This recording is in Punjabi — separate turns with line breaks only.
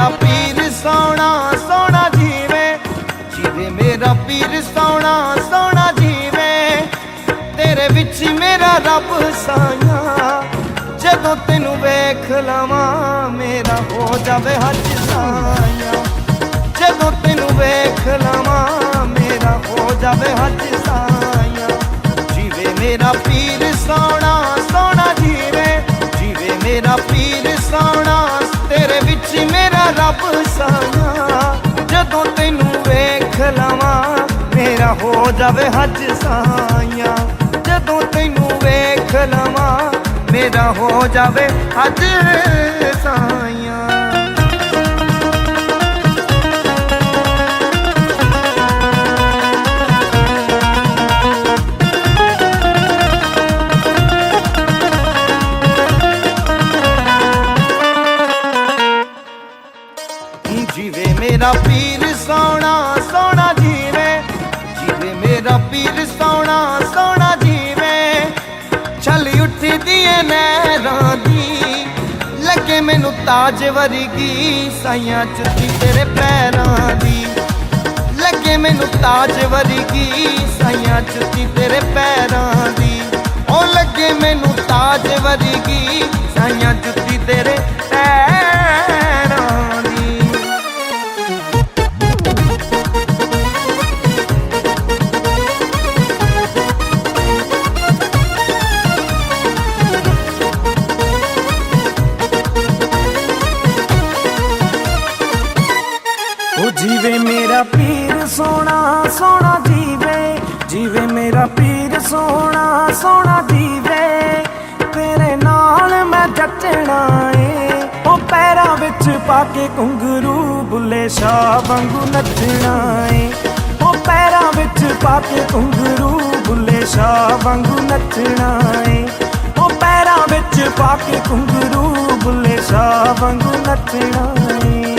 ਮੇਰਾ ਪੀਰ ਸੋਹਣਾ ਸੋਹਣਾ ਜੀਵੇ। ਜਿਹਦੇ ਮੇਰਾ ਪੀਰ ਸੋਹਣਾ ਸੋਹਣਾ ਜੀਵੇ। ਤੇਰੇ ਵਿੱਚ ਮੇਰਾ ਰੱਬ ਸਾਇਆ ਜਦੋਂ ਤੈਨੂੰ ਵੇਖ ਲਵਾਂ, ਮੇਰਾ ਹੋ ਜਾਵੇ ਹੱਜ ਸਾਇਆ ਜਦੋਂ ਤੈਨੂੰ ਵੇਖ ਲਵਾਂ, ਮੇਰਾ ਹੋ ਜਾਵੇ ਹੱਜ ਸਾਇਆ ਜੀਵੇ ਮੇਰਾ ਪੀਰ ਸੋਹਣਾ ਸੋਹਣਾ ਜੀਵੇ। ਜੀਵੇ ਮੇਰਾ ਪੀਰ ਸੋਹਣਾ, ਤੇਰੇ ਵਿੱਚ ਮੇਰਾ ਰੱਬ ਸਾਇਆ ਜਦੋਂ ਤੈਨੂੰ ਵੇਖ ਲਵਾਂ, ਮੇਰਾ ਹੋ ਜਾਵੇ ਹੱਜ ਸਾਇਆ ਜਦੋਂ ਤੈਨੂੰ ਵੇਖ ਲਵਾਂ, ਮੇਰਾ ਹੋ ਜਾਵੇ ਹੱਜ ਸਾਇਆ ਮੇਰਾ ਪੀਰ ਸੋਹਣਾ ਸੋਹਣਾ ਜੀਵੇ। ਜੀਵੇ ਮੇਰਾ ਪੀਰ ਸੋਹਣਾ ਸੋਹਣਾ ਜੀਵੇ। ਛਲ ਉੱਠਦੀ ਏ ਨਹਿਰਾਂ ਦੀ। ਲੱਗੇ ਮੈਨੂੰ ਤਾਜ ਵਰਗੀ ਸਾਈਆਂ ਚੁੱਤੀ ਤੇਰੇ ਪੈਰਾਂ ਦੀ। ਲੱਗੇ ਮੈਨੂੰ ਤਾਜ ਵਰਗੀ ਸਾਈਆਂ ਚੁੱਤੀ ਤੇਰੇ ਪੈਰਾਂ ਦੀ। ਉਹ ਲੱਗੇ ਮੈਨੂੰ ਤਾਜ ਵਰਗੀ ਸਾਈਆਂ ਜੁੱਤੀ ਤੇਰੇ
ਸੋਹਣਾ ਸੋਹਣਾ ਜੀਵੇ ਤੇਰੇ ਨਾਲ ਮੈਂ ਜੱਟਣਾ ਏ। ਉਹ ਪੈਰਾਂ ਵਿੱਚ ਪਾ ਕੇ ਘੁੰਗਰੂ ਬੁੱਲੇ ਸ਼ਾਹ ਵਾਂਗੂ ਨੱਚਣਾ ਏ। ਉਹ ਪੈਰਾਂ ਵਿੱਚ ਪਾ ਕੇ ਘੁੰਗਰੂ ਬੁੱਲੇ ਸ਼ਾਹ ਵਾਂਗੂ ਨੱਚਣਾ ਏ। ਉਹ ਪੈਰਾਂ ਵਿੱਚ ਪਾ ਕੇ ਘੁੰਗਰੂ ਬੁੱਲੇ ਸ਼ਾਹ ਵਾਂਗੂ ਨੱਚਣਾ ਏ।